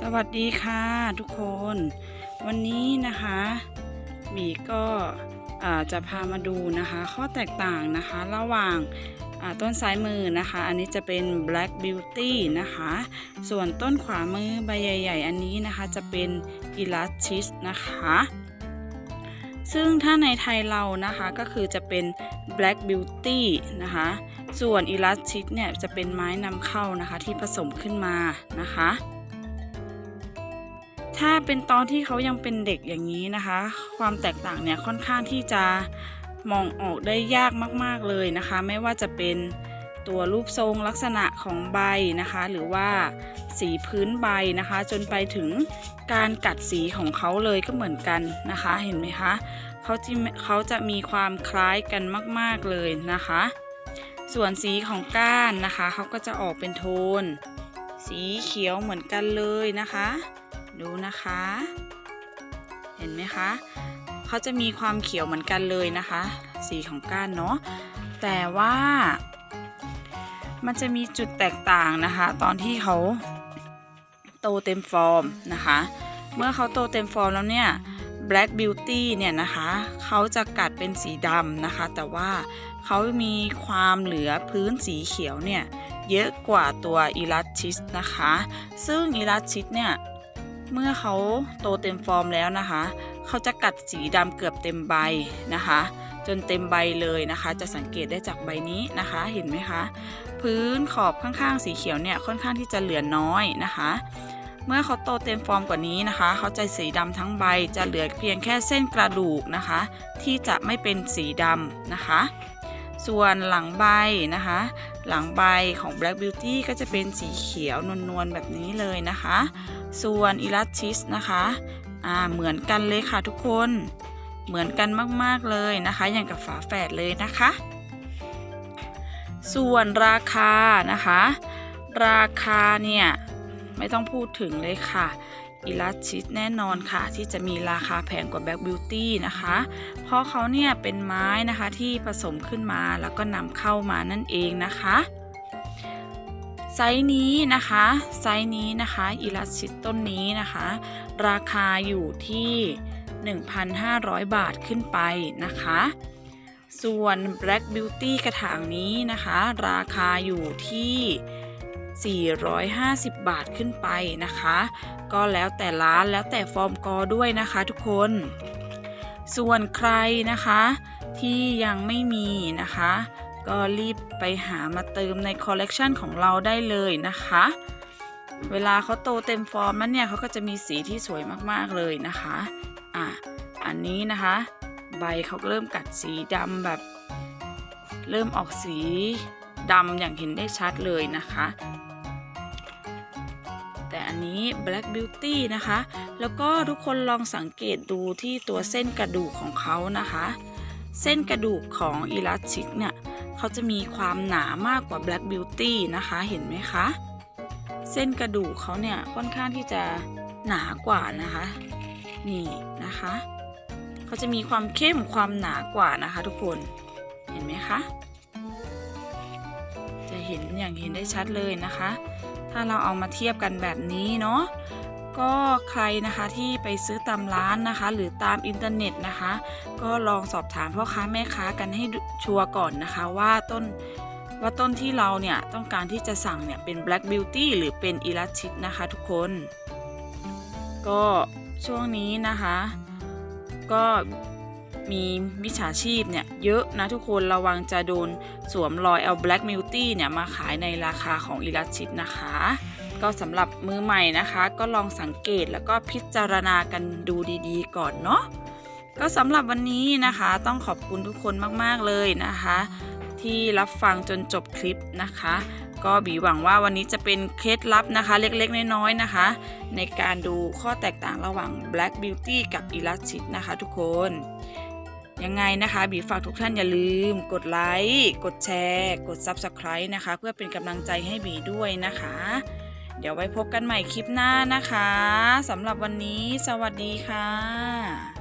สวัสดีค่ะทุกคน วันนี้นะคะหมีก็จะพามาดูนะคะ ข้อแตกต่างนะคะระหว่างต้นซ้ายมือนะคะ อันนี้จะเป็น Black Beauty นะคะ ส่วนต้นขวามือใบใหญ่ ๆ อันนี้นะคะจะเป็น e l a s t i s นะคะ ซึ่งถ้าในไทยเรานะคะก็คือจะเป็น Black Beauty นะคะ ส่วน e l a s t i s เนี่ยจะเป็นไม้นำเข้านะคะที่ผสมขึ้นมานะคะ ถ้าเป็นตอนที่เขายังเป็นเด็กอย่างนี้นะคะ ความแตกต่างเนี่ยค่อนข้างที่จะมองออกได้ยากมากๆเลยนะคะ ไม่ว่าจะเป็นตัวรูปทรงลักษณะของใบนะคะ หรือว่าสีพื้นใบนะคะ จนไปถึงการกัดสีของเขาเลยก็เหมือนกันนะคะ เห็นไหมคะเขาจะเขาจะมีความคล้ายกันมาก ๆเลยนะคะ ส่วนสีของก้านนะคะเขาก็จะออกเป็นโทน สีเขียวเหมือนกันเลยนะคะ ดูนะคะ เห็นไหมคะเขาจะมีความเขียวเหมือนกันเลยนะคะ สีของก้านเนาะแต่ว่า มันจะมีจุดแตกต่างนะคะ ตอนที่เขาโตเต็มฟอร์มนะคะ เมื่อเขาโตเต็มฟอร์มแล้วเนี่ย Black Beauty เนี่ยนะคะเขาจะกัดเป็นสีดำนะคะ แต่ว่าเขามีความเหลือพื้นสีเขียวเนี่ยเยอะกว่าตัว e l a s t i s นะคะ ซึ่ง e l a s t i s เนี่ย เมื่อเขาโตเต็มฟอร์มแล้วนะคะ เขาจะกัดสีดำเกือบเต็มใบนะคะ จนเต็มใบเลยนะคะ จะสังเกตได้จากใบนี้นะคะ เห็นไหมคะ พื้นขอบข้างๆ สีเขียวเนี่ยค่อนข้างที่จะเหลือน้อยนะคะ เมื่อเขาโตเต็มฟอร์มกว่านี้นะคะ เขาจะสีดำทั้งใบจะเหลือเพียงแค่เส้นกระดูกนะคะ ที่จะไม่เป็นสีดำนะคะ ส่วนหลังใบนะคะ หลังใบของ Black Beauty ก็จะเป็นสีเขียวนวลๆแบบนี้เลยนะคะ ส่วน e l a s t i s นะคะอ่าเหมือนกันเลยค่ะทุกคนเหมือนกันมากๆเลยนะคะ อย่างกับฝาแฝดเลยนะคะ ส่วนราคานะคะ ราคาเนี่ยไม่ต้องพูดถึงเลยค่ะ e l a s t i s แน่นอนค่ะ ที่จะมีราคาแพงกว่า Black Beauty นะคะ เพราะเขาเนี่ยเป็นไม้นะคะที่ผสมขึ้นมาแล้วก็นำเข้ามานั่นเองนะคะไซส์นี้นะคะไซส์นี้นะคะอีลาสติต้นนี้นะคะ ราคาอยู่ที่ 1,500 บาทขึ้นไปนะคะ ส่วน Black Beauty กระถางนี้นะคะ ราคาอยู่ที่ 450 บาทขึ้นไปนะคะ ก็แล้วแต่ร้านแล้วแต่ฟอร์มกอด้วยนะคะทุกคน ส่วนใครนะคะ ที่ยังไม่มีนะคะ ก็รีบไปหามาเติมในคอลเลกชันของเราได้เลยนะคะ เวลาเขาโตเต็มฟอร์มนั้นเนี่ยเขาก็จะมีสีที่สวยมากๆเลยนะคะ อะ อันนี้นะคะ ใบเขาก็เริ่มกัดสีดำแบบ เริ่มออกสีดำอย่างเห็นได้ชัดเลยนะคะ นนี้ Black Beauty นะคะ แล้วก็ทุกคนลองสังเกตดูที่ตัวเส้นกระดูกของเขานะคะ เส้นกระดูกของ e l a s t i c เนี่ยเขาจะมีความหนามากกว่า Black Beauty นะคะเห็นไหมคะ เส้นกระดูกเขาเนี่ยค่อนข้างที่จะหนากว่านะคะ นี่นะคะเขาจะมีความเข้มความหนากว่านะคะ ทุกคนเห็นไหมคะ เห็นอย่างเห็นได้ชัดเลยนะคะ ถ้าเราเอามาเทียบกันแบบนี้เนาะก็ใครนะคะที่ไปซื้อตามร้านนะคะ หรือตามอินเทอร์เน็ตนะคะ ก็ลองสอบถามพ่อค้าแม่ค้ากันให้ชัวร์ก่อนนะคะ ว่าต้นว่าต้นที่เราเนี่ยต้องการที่จะสั่งเนี่ยเป็น Black Beauty หรือเป็น e l a s t i c นะคะทุกคน ก็ช่วงนี้นะคะ ก็ มีมิจฉาชีพเนี่ยเยอะนะทุกคนระวังจะโดนสวมรอยเอา Black Beauty เนี่ยมาขายในราคาของ e l a s t i c นะคะ ก็สำหรับมือใหม่นะคะ ก็ลองสังเกตแล้วก็พิจารณากันดูดีๆ ก่อนเนาะก็สำหรับวันนี้นะคะ ต้องขอบคุณทุกคนมากๆเลยนะคะ ที่รับฟังจนจบคลิปนะคะ ก็บีหวังว่าวันนี้จะเป็นเคล็ดลับนะคะ เล็กๆ น้อยๆนะคะ ในการดูข้อแตกต่างระหว่าง Black Beauty กับ e l a s t i c นะคะทุกคน ยังไงนะคะบีฝากทุกท่านอย่าลืม กดไลค์กดแชร์ กด Subscribe นะคะ เพื่อเป็นกำลังใจให้บีด้วยนะคะ เดี๋ยวไว้พบกันใหม่คลิปหน้านะคะสำหรับวันนี้ สวัสดีค่ะ